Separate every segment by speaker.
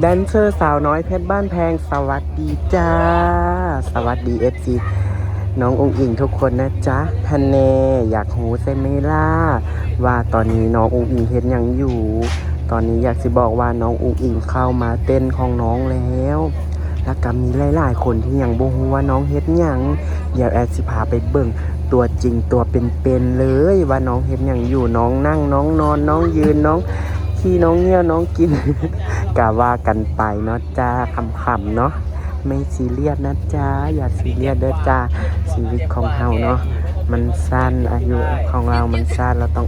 Speaker 1: แดนเซอร์สาวน้อยเพชรบ้านแพงสวัสดีจ้า สวัสดีเอฟซีน้ององค์อิงทุกคนนะจ๊ะฮันเนอยากหูใช่ไหมล่ะว่าตอนนี้น้ององค์อิงเฮ็ดยังอยู่ ตอนนี้อยากสิบอกว่าน้ององค์อิงเข้ามาเต้นของน้องแล้ว แล้วก็มีหลายๆคนที่ยังบ่ฮู้ว่าน้องเฮ็ดยังเดี๋ยวแอดสิพาไปเบิ่งตัวจริงตัวเป็นๆเลย ว่าน้องเฮ็ดยังอยู่น้องนั่งน้องนอนน้องยืนน้อง ขี้น้องเงี้ยวน้องกิน กะว่ากันไปเนาะจ้าคำๆเนาะไม่ซีเรียสนะจ้าอย่าซีเรียสเด้อจ้าชีวิตของเฮาเนาะมันสั้นอายุของเรามันสั้นเราต้อง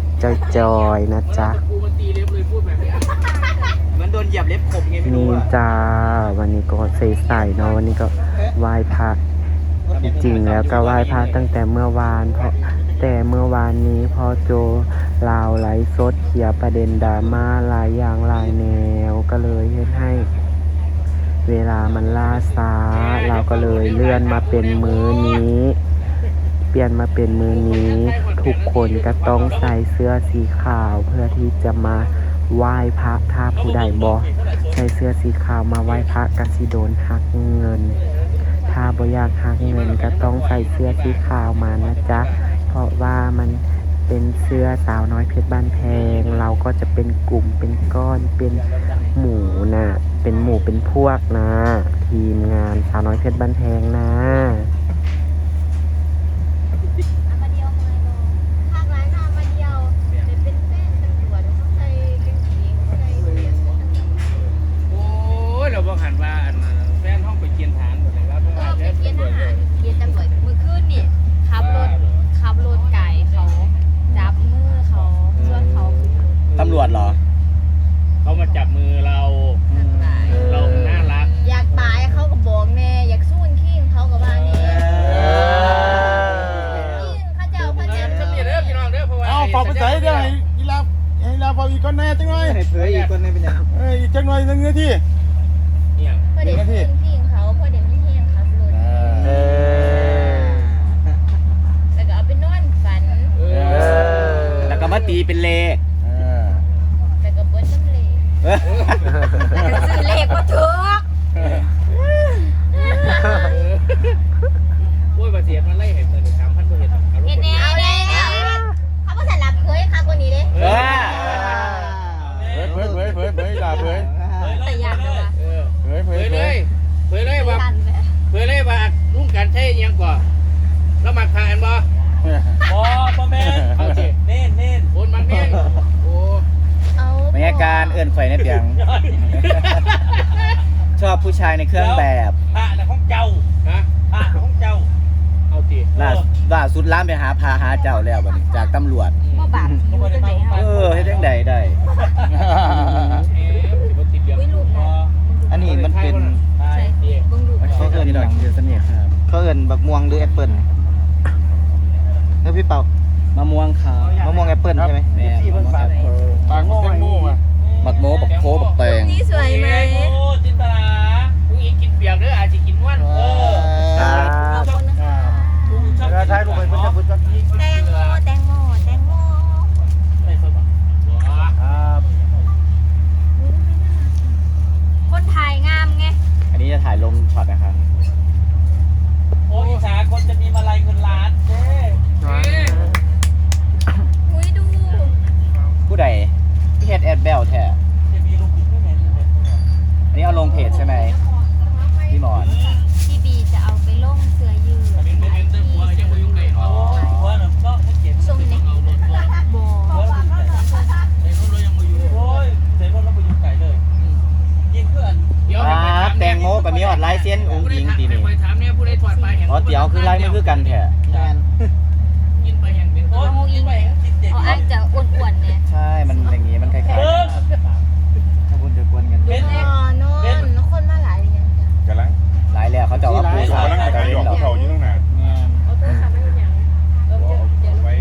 Speaker 1: จอยๆนะจ๊ะ
Speaker 2: กูมันตีเล็บเลยพูดแบบเนี้ยเหมือนโดนเหยียบเล็บขบไงไม่รู้
Speaker 1: นี่จ้าวันนี้ก็ใส่ๆเนาะวันนี้ก็ไหว้พระจริงแล้วก็ไหว้พระตั้งแต่เมื่อวานเพราะ แต่เมื่อวานนี้พอโจลาวไลฟ์สดเคลียประเด็นดราม่าหลายอย่างหลายแนวก็เลยเฮ็ดให้ เวลามันล่าช้า เราก็เลยเลื่อนมาเป็นมือนี้ เปลี่ยนมาเป็นมือนี้ ทุกคนก็ต้องใส่เสื้อสีขาวเพื่อที่จะมาไหว้พระถ้าผู้ใดบอใส่เสื้อสีขาวมาไหว้พระกสิโดนหักเงิน ถ้าบ่อยากหักเงินก็ต้องใส่เสื้อสีขาวมานะจ๊ะ เพราะว่ามันเป็นเสื้อสาวน้อยเพชรบ้านแพง เราก็จะเป็นกลุ่มเป็นก้อนเป็นหมู่นะเป็นหมู่เป็นพวกนะ ทีมงานสาวน้อยเพชรบ้านแพงนะ
Speaker 3: เอามาเดียวมาเลยภาคร้านเอามาเดียวเป็นเป็นแฟนตำรวจเขาใส่กางเกงเขาใส่เสื้อ
Speaker 2: โอ้ยเราบอกหันว่าอันนั้นแฟนห้องไปเกียนฐานหมดเลยครับ
Speaker 3: เออไปเกณฑ์ทหารเกณฑ์ตำรวจมือขึ้นนี่ขับรถขับรถไก่เขาจับมือเขาชวนเขาขึ้นรถ
Speaker 4: ตำรวจ เหรอ
Speaker 2: เขามาจับมือเรา
Speaker 3: นั่นตาย
Speaker 2: เราน่ารัก
Speaker 3: อยากตายเขาก็บอกแน่อยากสู้ขิงเขาก็ว่าแน่ขิงเขาเจ้าพระเจ้า
Speaker 2: จะมีเด้อพี่น้องเด้อเพราะว่า
Speaker 5: เอาฝากไปใส่เดี๋ยวให้อีลาให้อีลาฝากอีกก้อนแน่จังหน่อย
Speaker 4: ให้เผยอีกคนนึงเป็นยัง
Speaker 5: เอ้ยอีกจังหน่อยหนึงนาที
Speaker 2: เนี่ย
Speaker 3: พอเด็กขิงขิงเขาพอเด็กไม่เฮียงขับรถ
Speaker 1: เออ
Speaker 3: แล้วก็เอาไปนอนฝัน
Speaker 2: เออ
Speaker 4: แล้วก็มาตีเป็นเลข
Speaker 5: เออ
Speaker 3: แล้วก็เบิ้ลน้ำเลแล้วก็ ซื้อเลขมาถูก
Speaker 2: โอ้ยบาเสียมันไล่เห็นเงินสามพันกว่าเห็นเอา
Speaker 3: เฮ็ดแน่เอาเลยเขาบ่ทันรับเคยค่ะกว่านี้เด้
Speaker 4: เออ
Speaker 5: เผยเผยเผยเผยเผยอีลาเผย
Speaker 3: แต่ยากจังวะ
Speaker 2: เออ
Speaker 5: เผยเผ
Speaker 2: เผ
Speaker 5: ย
Speaker 2: ย
Speaker 5: เผ
Speaker 2: เลย
Speaker 5: ย
Speaker 2: เผยเลยว่า
Speaker 3: ทันเลย
Speaker 2: เผยเลยว่าลุงกันใช่ยังก่อนแล้วมาทานบ่
Speaker 6: บอพ่อแม่
Speaker 2: เอาสิ
Speaker 6: เน่นเน่น
Speaker 2: โอนมันเน่นโอ้
Speaker 3: เอา
Speaker 4: บรรยากาศเอื่นไฟในเปียง ชอบผู้ชายในเครื่องแบบ
Speaker 6: พระนะของเจ้า
Speaker 2: ฮะ
Speaker 6: พระของเจ้า
Speaker 2: เอาสิ
Speaker 4: ล่าล่าสุดล้ามไปหาพาหาเจ้าแล้วบัดนี้จากตำรวจ
Speaker 3: บ่บาดอยู่จังได๋เฮา
Speaker 4: เออให้จังใดได้
Speaker 2: เอ๊ะสิบ่ติดเดียว
Speaker 3: อุ้ยรูปนะ
Speaker 4: อันนี้มันเป็น
Speaker 6: ใช่
Speaker 3: ใช่
Speaker 2: เอ๊ะ
Speaker 3: เบิ่งรูป
Speaker 4: เขาเอิ้นดอกเดือนเสน่ห์ครับ
Speaker 7: เขาเอินบักม่วงหรือแอปเปิลเออพี่เป่ามะ
Speaker 4: ม่วงขาว
Speaker 7: มะม่วงแอปเปิลใช่ไหม
Speaker 4: แม่มะม่วงแอปเปิ้ล
Speaker 5: ปากแตงโมมา
Speaker 4: บักโมบักโคบักแตง
Speaker 3: นี่สวยไหม
Speaker 6: โอ้จินตลา
Speaker 2: ผู้หญิงกินเปียกหรืออาจจะกินว่าน
Speaker 6: เออ
Speaker 1: ครั
Speaker 3: ขอบบ คุณนะคะ
Speaker 6: ลุงชอบ
Speaker 5: เวลาถ่ายรูปไปเพิ่นจะเพิ่นจะ
Speaker 3: แตงโมแตงโมแตงโม
Speaker 6: ใส่สบาย
Speaker 5: ครับ
Speaker 3: คนถ่ายงามไง
Speaker 4: อันนี้จะถ่ายลงช็อตนะครับ
Speaker 6: โอ้ยอิจฉาคนจะมีมาลัยเงินล้านเจ้
Speaker 3: อุ้ยดู
Speaker 4: ผู้ใดพี่เฮ็ดแอดแบลแท้
Speaker 6: จะมีลูกอีกไม่แม่นเลย
Speaker 4: อันนี้เอาลงเพจใช่ไหมพี่หมอน
Speaker 3: พี่บีจะเอาไปลงเสื้อยืด
Speaker 2: เป็นโมเมนต์เด้อผัวยังบ่ยุ่งไก่
Speaker 6: โอ้ยหัวน่ะก็ถ้าเก็บ
Speaker 3: ทรงนี้บ่
Speaker 6: หัวมันใส่
Speaker 2: ไอ้นู้นเรายังบ่อยู่
Speaker 6: โอ้ยเสร็จแล้วเราไปอยู่ไก่เลย ยิงเพื่อน
Speaker 2: เดี๋ยว
Speaker 4: อ่าแตงโมกับมีออดลายเส้นองค์หญิงตีนี่
Speaker 2: ไปถามเนี่ยผู้ใดถอดไปแห่ง
Speaker 4: อ๋อเตี๋ยวคือลายไม่คือกันแท้
Speaker 7: แมน
Speaker 2: กินไปแห่งเป็น
Speaker 6: โอ้ยยิงไปคิดเด็ก
Speaker 3: เอาอาจจะอ้วนๆเนี่ย
Speaker 4: ใช่ มันอย่างงี้ มันคล้าย
Speaker 6: เออ
Speaker 4: ๆถ้าคุณจะกวนกัน
Speaker 6: เป็น
Speaker 3: อ๋อนอนคนมาหลายยังจ้ะ
Speaker 5: กำลัง
Speaker 4: หลายแล้วเขาจะเอาปู
Speaker 5: เขา
Speaker 4: ขาว
Speaker 5: กำลัง
Speaker 4: มา
Speaker 5: ถ่าย
Speaker 4: เล่
Speaker 5: ดอก
Speaker 4: นดอก
Speaker 5: เขาอยู่ตั้งนาน
Speaker 3: เอาโทรศัพท์มาเฮ็ดหยังเออเดี๋ยว
Speaker 5: ไว้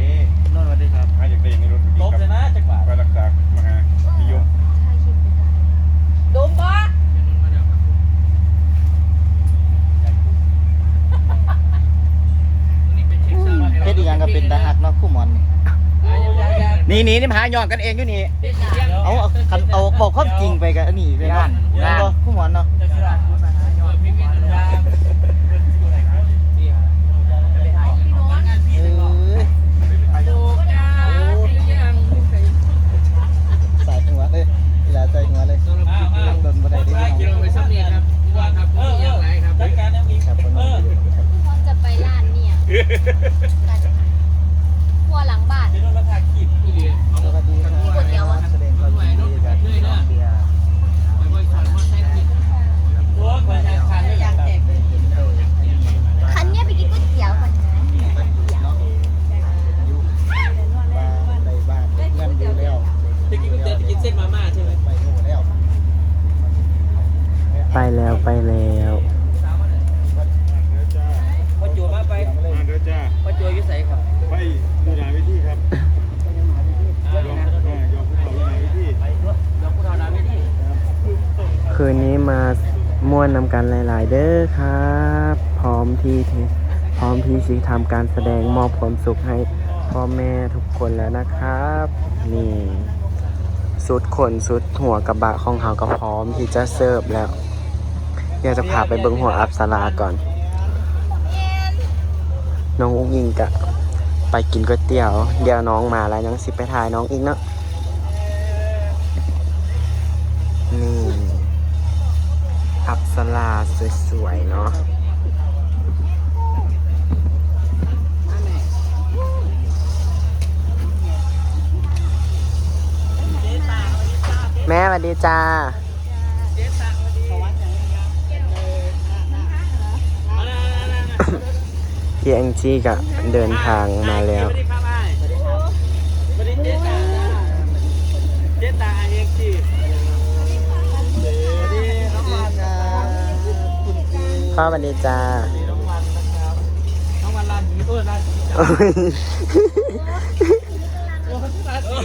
Speaker 4: นนสวัสดีครับ
Speaker 5: ถ้าอยากได้ในรถ
Speaker 6: ล
Speaker 5: ดี
Speaker 6: บ
Speaker 5: ค
Speaker 6: เล
Speaker 5: รับ
Speaker 6: ยนะจักรบาท
Speaker 5: ไปรักษามหานิยม
Speaker 3: ถ่ายคลิปไปจ้ะโดมบ่
Speaker 7: เฮ็ดอีหยังก็เป็นตาหักเนาะคู่หมอน นี่
Speaker 4: นี่นี่นี่มาหาย้อนกันเองอยู่นี่
Speaker 7: เอาเอาคันเอาบอกความจริงไปกันอันนี้ไปบ้าน
Speaker 4: งาน
Speaker 7: บ่คู่เนาะ
Speaker 6: จะสลับคุณมาหายอดพี่วินยาเป็นอยู่ไหนครับพี่ฮะจะไปหาพี่น้องงานพี่
Speaker 7: เอ
Speaker 6: ตลอด้
Speaker 7: ย
Speaker 2: โอ้ยยัง
Speaker 7: ใส่หัวเลยเวลาใส่หัวเลยต้องโดนบันไดได้
Speaker 2: กิ
Speaker 7: ที่
Speaker 2: โล
Speaker 7: น้อง
Speaker 2: ไปสักเนียครับว่าครับ
Speaker 6: เออเอ
Speaker 2: ยัง
Speaker 6: อ
Speaker 2: ไรครับ
Speaker 6: จัดการยังมี
Speaker 7: ครับคน
Speaker 6: เอ
Speaker 7: นี้
Speaker 6: อ
Speaker 7: ครับ
Speaker 3: พี่พรจะไปร้านเนี่ยกันครัวหลังบ้าน
Speaker 6: จะโดนราคาขีด
Speaker 2: พี่เดีย
Speaker 7: สวัสดีครับ
Speaker 3: ก๋วยเตี๋ยวอะ
Speaker 7: แสดงความยินดีกับน้องเบียร์
Speaker 2: ไปบริษัทมาแทนกิน
Speaker 6: ตัวคนงานคันไม่อยากแตกเลย
Speaker 3: คันเนี้ยไปกินก๋วยเตี๋ยวก่อนนะ
Speaker 7: ยุบ้านในบ้านเงินอยู่แล้ว
Speaker 6: ไปกินก๋วยเตี๋ยวไปกินเส้นมาม่าใช่ไหม
Speaker 7: ไปโน่แล้ว
Speaker 1: ไป แล้วไปแล้ว
Speaker 6: พอจูมาไป
Speaker 5: มาเด้อจ้า
Speaker 6: พอจูยุ่ใส่ครับ
Speaker 5: ไปดูหนาวิธีครับยอมเออยอมภูเขาดูหนาวิธี
Speaker 6: เราพูดเอาน้ำไม่ดี
Speaker 1: คืนนี้มาม่วนนำกันหลาย ๆ เด้อครับ พร้อมที่ที่พร้อมที่จะทำการแสดงมอบความสุขให้พ่อแม่ทุกคนแล้วนะครับ นี่สุดขนสุดหัวกระบะของเขาก็พร้อมที่จะเสิร์ฟแล้ว เดี๋ยวจะพาไปเบิ้งหัวอับสลาก่อน น้องอุ้งอิงกะไปกินก๋วยเตี๋ยว เดี๋ยวน้องมาแล้วยังสิไปถ่ายน้องอีกเนาะนี่อับสลาสวยๆเนาะแม่สวัสดีจ้า พี่แองจี้ก็เดินทางมาแล้ว
Speaker 6: สวัสดีครับไอ้สวัสดีเจตาเองจีสวัสดีน้องวันนะครับคุณครู
Speaker 1: พ่อวันดีจ้า
Speaker 6: น้องวันนะครับน้องวันลาหีเออลาหี
Speaker 1: อ้ย
Speaker 6: โอ้ลาหี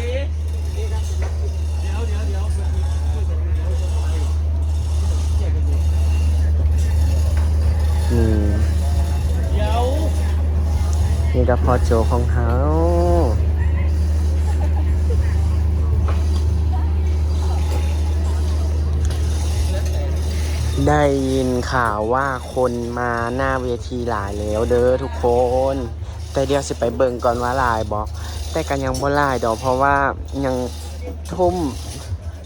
Speaker 6: เดี๋ยวเดี๋ยวเดี๋ยว
Speaker 1: นี่
Speaker 6: เดี๋ยว
Speaker 1: นี่ก็พอโจของเขาได้ยินข่าวว่าคนมาหน้าเวทีหลายแล้วเด้อทุกคน แต่เดี๋ยวสิไปเบิ่งก่อนว่าลายบอกแต่กันยังบ่ลายดอกเพราะว่ายังทุ่ม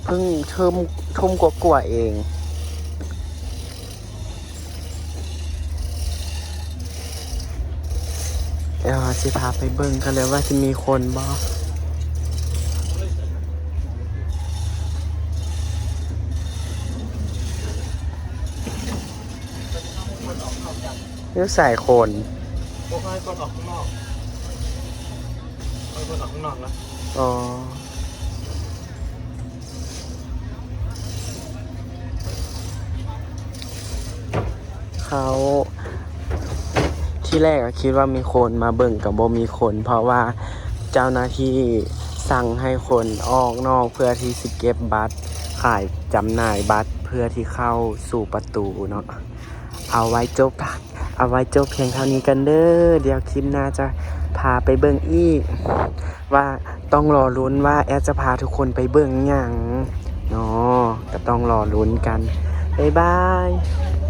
Speaker 1: เพิ่งทุ่มทุ่มกว่าเอง ดี๋ยวสิพาไปเบิ่งกันเลยว่าจะมีคนบ่นี่ใส่คน
Speaker 6: โอ้ยคนออกข้างนอกคนออกข้างนอกแล้ว
Speaker 1: อ๋อ เขา ที่แรกคิดว่ามีคนมาเบิ่งกับบ่มีคน เพราะว่าเจ้าหน้าที่สั่งให้คนออกนอกเพื่อที่สิเก็บบัตร ขายจำหน่ายบัตรเพื่อที่เข้าสู่ประตูเนาะเอาไว้จบเอาไว้จบเพียงเท่านี้กันเด้อเดี๋ยวคลิปหน้าจะพาไปเบิ่งอีก ว่าต้องรอลุ้นว่าแอดจะพาทุกคนไปเบิ่งหยังเนาะก็ต้องรอลุ้นกันบ๊ายบาย